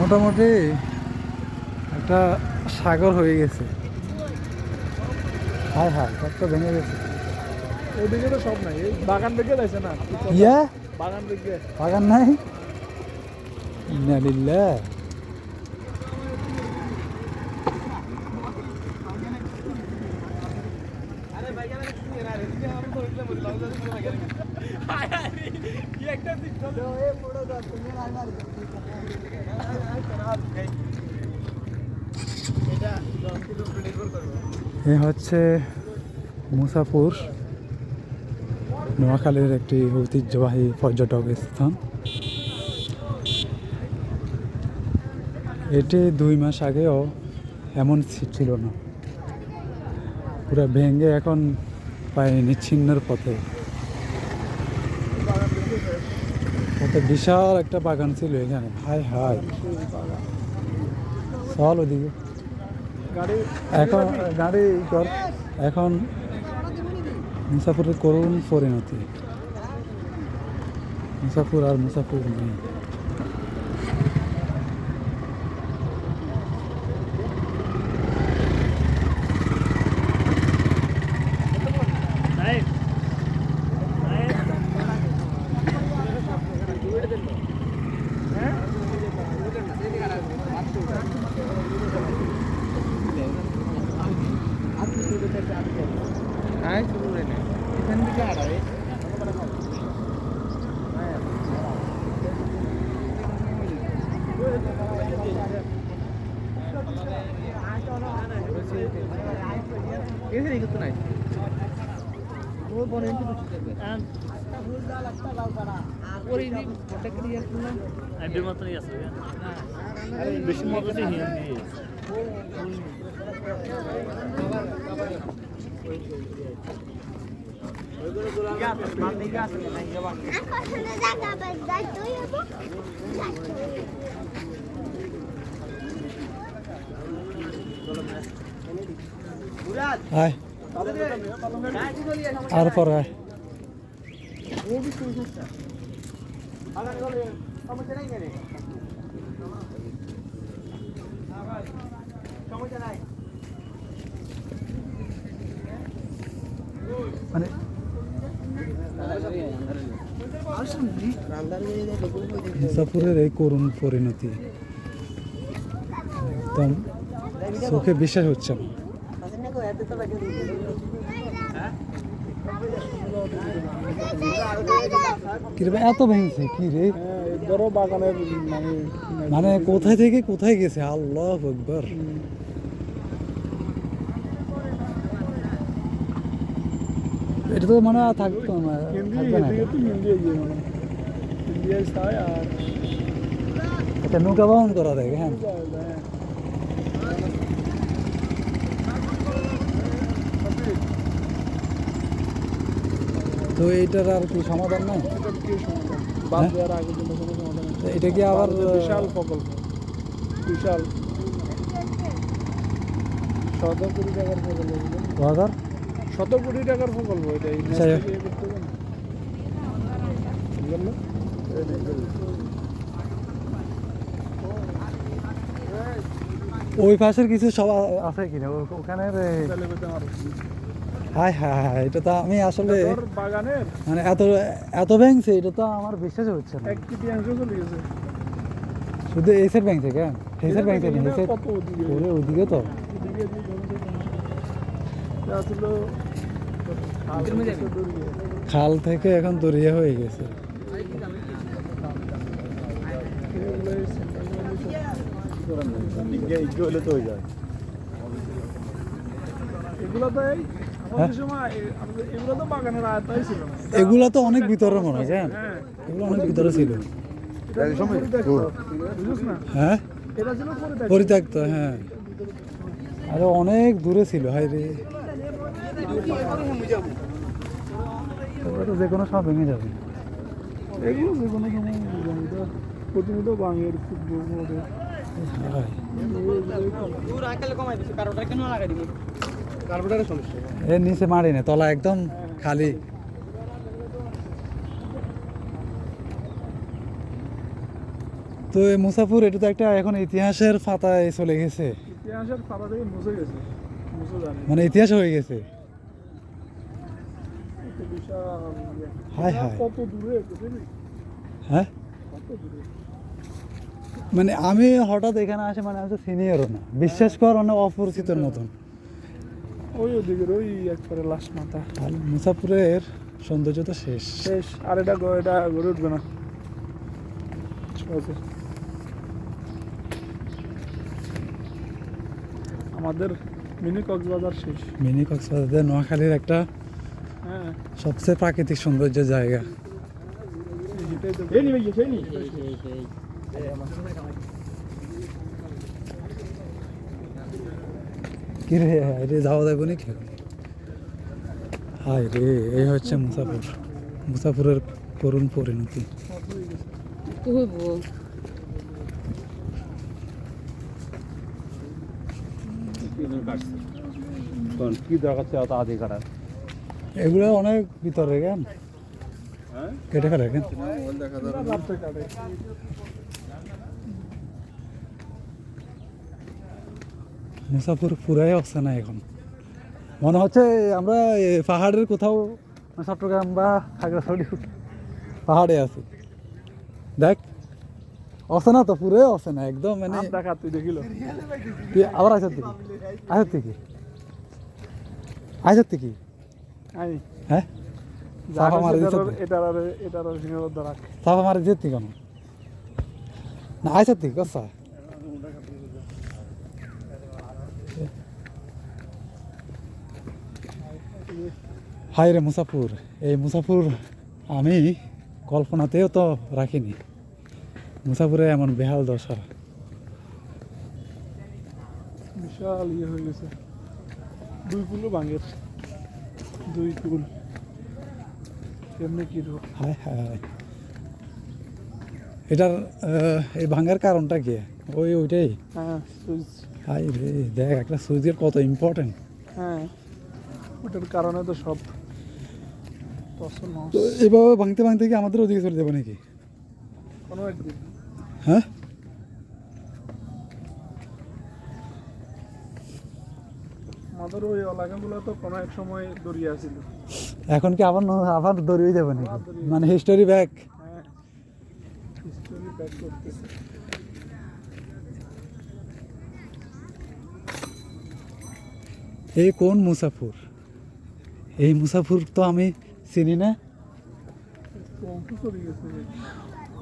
মোটামুটি একটা সাগর হয়ে গেছে। হায় হায় সব তো ভেঙে গেছে। ওইদিকে তো সব নাই এই বাগান দিকে যাইছে না। ইয়া? বাগান দিকে। বাগান নাই? ইন্নালিল্লাহ এ হচ্ছে মুসাপুর, নোয়াখালীর একটি ঐতিহ্যবাহী পর্যটক স্থান। এটি দুই মাস আগেও এমন ছিল না। পুরো ভেঙে এখন প্রায় নিচ্ছিন্নের পথে। কত বিশাল একটা বাগান ছিল এখানে। হাই হাই চল ওদিকে। এখন গাড়ি কর এখন মুসাফিরের করুণ পরিণতি। মুসাফির আর মুসাফুর নেই। আইডির মতনই আছে বেশি মজা হিয়ান দিয়ে। আকর্ষণে জায়গা বাদ দায়িত্বই হব আর মানে এই করুণ পরিণতি একদম চোখে বিশ্বাস হচ্ছে না। এত ভেঙেছে কি রে বাগানের মানে মানে কোথায় থেকে কোথায় গেছে? আল্লাহ একবার এটা তো মানে আর থাকতো না এগিয়ে মানে এটা নৌকা বহন করা থাকে হ্যাঁ। তো এইটার আর কি সমাধান নাই এটা কি হ্যাঁ? এটা কি আবার বিশাল প্রকল্প বিশাল কোটি টাকার প্রকল্প। হাজার কোটি টাকার প্রকল্প এটা আচ্ছা। নে। ওই পাশের কিছু সব আছে কিনা ও- হায় হায় হায় এটা তো আমি আসলে বাগানের? মানে এত এত ভেঙছে এটা তো আমার বিশ্বাস হচ্ছে না। এক তৃতীয়াংশ চলে গেছে শুধু এসের ভেঙছে কেন? এসের ভেঙছে না ওদিকে? ওরে ওদিকে তো। খাল থেকে এখন দরিয়া হয়ে গেছে। এই তো এই এ- আমাদের এগুলো তো না এগুলা তো অনেক ভিতরে মনে হয় হ্যাঁ। এগুলো অনেক ভিতরে ছিল। হ্যাঁ? পরিত্যক্ত। হ্যাঁ। আরে অনেক দূরে ছিল হাই রে। তো যে কোনো সব ভেঙে যাবে। এগুলো যে কোনো সময় প্রতিনিয়ত বাঙের হায়। এর নিচে মারি না তলা একদম খালি। তো এই মুসাফুর এটা তো একটা এখন ইতিহাসের পাতায় চলে গেছে। ইতিহাসের পাতা থেকে মুছে গেছে মানে ইতিহাস হয়ে গেছে। ইয়ে। হায় এটা। কত দূরে মানে আমি হঠাৎ এখানে আসে মানে আমি তো সিনিয়রও না। বিশ্বাস কর অনেক অপরিচিতর মতন। ওই ওদিকের ওই একবারে লাশ মাথা। আর মুসাফুরের সৌন্দর্য তো শেষ। শেষ। আর এটা এটা গড়ে উঠবে না। সহজে। আমাদের মিনি কক্সবাজার শেষ। মিনি কক্সবাজার নোয়াখালীর একটা হ্যাঁ। সবচেয়ে প্রাকৃতিক সৌন্দর্য জায়গা। এটাই তো কি রে যাওয়া যাবে নাকি? হায় রে এই হচ্ছে মুসাফুর। মুসাফুরের করুণ পরিণতি। কি দরকার ছিল তা আদি করার এগুলো অনেক ভিতরে কেন? কেটে ফেলে কেন রাত্রে কাটে মুসাফুর পুরাই অবস্থা না এখন। মনে হচ্ছে আমরা পাহাড়ের কোথাও চট্টগ্রাম বা খাগড়াছড়ি পাহাড়ে আছি। দেখ অবস্থা না তো পুরাই অবস্থা না একদম মানে তুই দেখিল। তুই আবার আসার থেকে আসার থেকে আসার থেকে হ্যাঁ? চাপা মারি চাপা মারি কেন। না আসার থেকে কসা? হাই রে মুসাফুর এই মুসাফুর আমি কল্পনাতেও তো রাখিনি। মুসাফুরে এমন বেহাল দশা বিশাল ইয়ে হয়ে গেছে। দুই কুলো ভাঙের। দুই কুল কেমনি কি হায় হায়। এটার এই ভাঙার কারণটা কি? ওই ওইটাই? হ্যাঁ হাই রে দেখ একটা সুইচের কত ইম্পর্টেন্ট হ্যাঁ ওটার কারণে তো সব। তো এভাবে ভাঙতে ভাঙতে কি আমাদের ওদিকে চলে যাবে নাকি? কোনো একদিন। হ্যাঁ? আমাদের ওই এলাকাগুলো তো কোনো এক সময় দরিয়া ছিল এখন কি আবার আবার দৌড়িয়ে যাবে নাকি? মানে হিস্টোরি ব্যাক হ্যাঁ হিস্টোরি ব্যাক করতেছে। এই কোন মুসাফুর? এই মুসাফুর তো আমি চিনি না?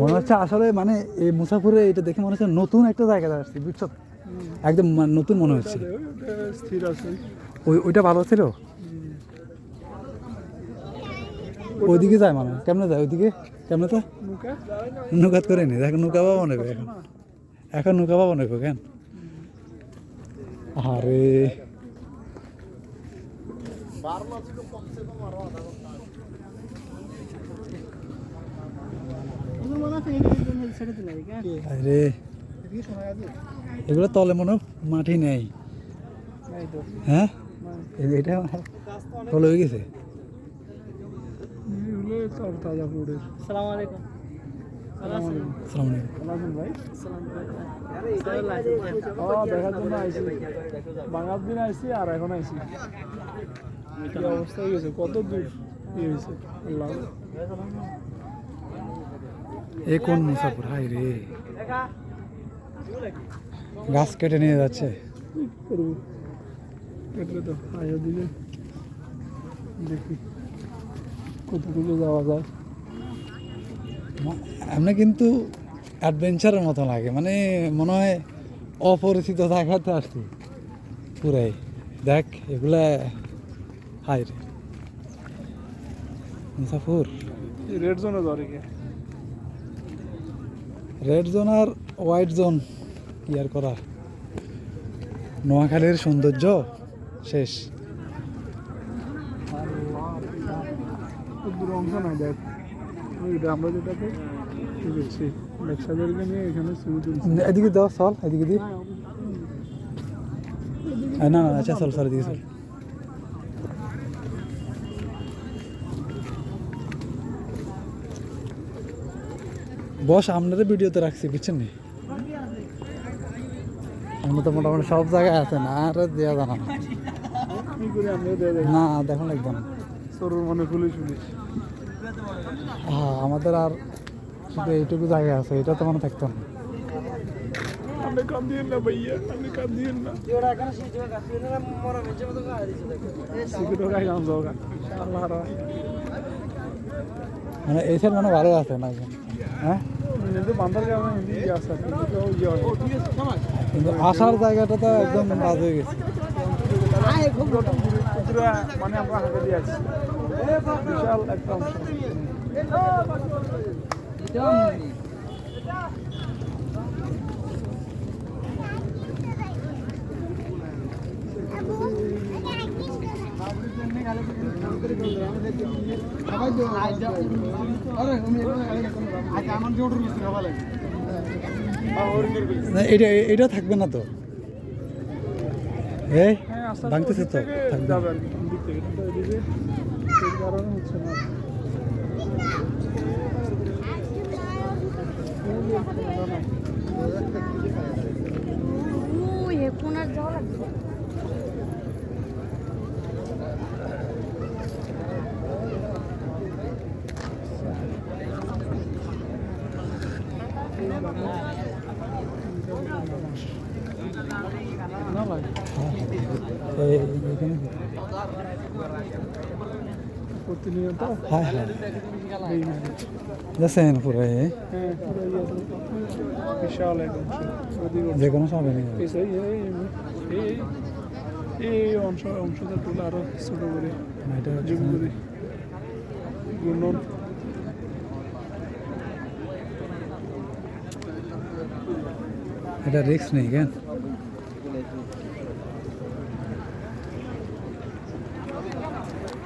মনে হচ্ছে আসলে মানে এই মুসাফুরে এটা দেখে মনে হচ্ছে নতুন একটা জায়গায় আসছি, বুঝছ? একদম মানে নতুন মনে হচ্ছে। ওই ওইটা ভালো ছিল? ওইদিকে যায় মানে কেমনে যায় ওইদিকে? কেমনে তো নৌকাত করে নি। দেখ নৌকা পাবো নেবে এখন। এখন নৌকা পাবো নেবে কেন? আরে। আরে এগুলো তলে মনে মাটি নেই। হ্যাঁ? এটা তলে হয়ে গেছে? আলাইকুম দেখার জন্য আইসি বাঙাল দিন আইসি আর এখন আইসি অবস্থা হয়ে গেছে কত দূর ইয়ে হয়েছে আল্লাহ। এ কোন মুসাফর? হাই রে। গাছ কেটে নিয়ে যাচ্ছে। কেটে তো আয়া দিলে। দেখি কতটুকু যাওয়া যায়। এমনি কিন্তু অ্যাডভেঞ্চারের মতো লাগে মানে মনে হয় অপরিচিত জায়গাতে আসছি পুরাই। দেখ এগুলা হাই রে। মুসাফুর। রেড জোনে ধরে কে রেড জোন আর হোয়াইট জোন আর করা নোয়াখালীর সৌন্দর্য শেষ। অংশ দেখ। আমরা এদিকে দাও চল এদিকে দি। আ, না না আচ্ছা চল চল এদিকে চল। বস আপনারা ভিডিওতে রাখছি বুঝছেন নি? আমরা তো মোটামুটি সব জায়গায় আছে না আর দেওয়া জানা না। দেখুন একদম। সরুর মনে পুলিশ পুলিশ। হ্যাঁ আমাদের আর শুধু এইটুকু জায়গা আছে এটা তো মনে থাকতো না। আপনি কান দিয়েন না ভাইয়া আপনি কান দিয়েন না। সিকিউরিটি গাই গান যাও গান আল্লাহ মানে এই সাইড মানে ভালো আছে না হয়? কিন্তু আসার জায়গাটা তো একদম বাদ হয়ে গেছে। মানে আমরা হাতে দিয়ে আছি। বিশাল একটা এটা এটা থাকবে না তো। হ্যাঁ ভাঙতেছে তো থাকবে থাকবে যাবে আর কি দিক থেকে কিন্তু এদিকে সেই কারণে হচ্ছে না উই হে কোনার যাওয়া লাগবে না ভাই এই এখানে প্রতিনিয়ত? হ্যাঁ হ্যাঁ। দেখছেন পুরো হ্যাঁ পুরো। বিশাল যে কোনো যাবে। এই অংশ অংশটা তুলে আরও ছোট করে। জুম করে। গুণন। এটা রিস্ক নেই কেন না এই কোন আইনা উড়ে বেকে রবে ধরে হবে না থাকলে এসে উড়ে বেকে মানে ও এই এত আছে আজ হইব থাকতে হবে তো এই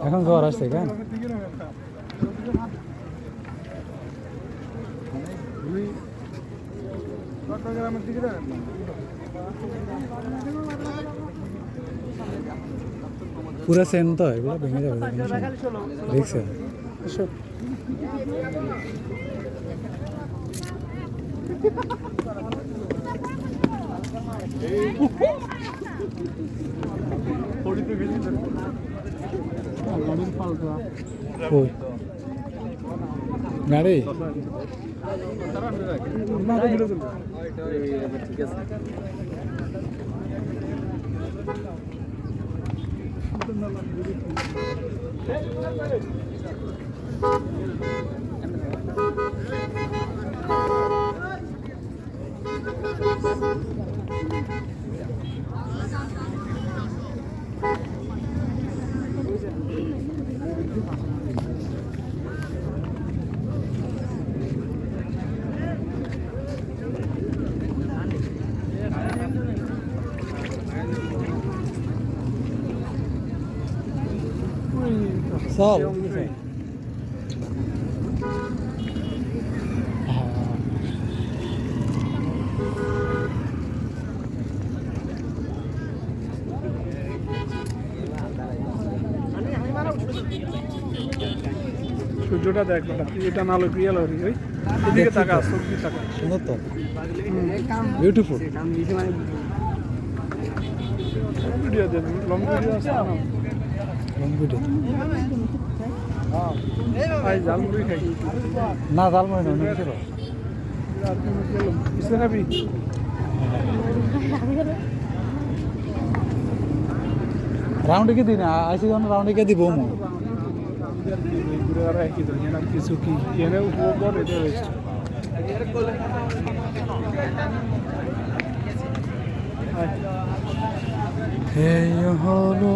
এখন জ্বর আসছে কেন? চট্টগ্রামের পুরো সেন তো এগুলো ভেঙে যাবে পাল্টা কই না তো Sal. সূর্যটা দেখ এটা না হলো রিয়েল হরি ওই এদিকে তাকা সবজি তাকা সুন্দর তো। বিউটিফুল ভিডিও দেন লং ভিডিও আছে না? লং ভিডিও আই জালমুড়ি না জাল মনে নয় ছিল আর কি খাবি রাউন্ডে দিন আইসি যখন রাউন্ডে কে দিব মু ঘুরে আর একই তো এনে কিছু কি এনে এটা হয়েছে হলো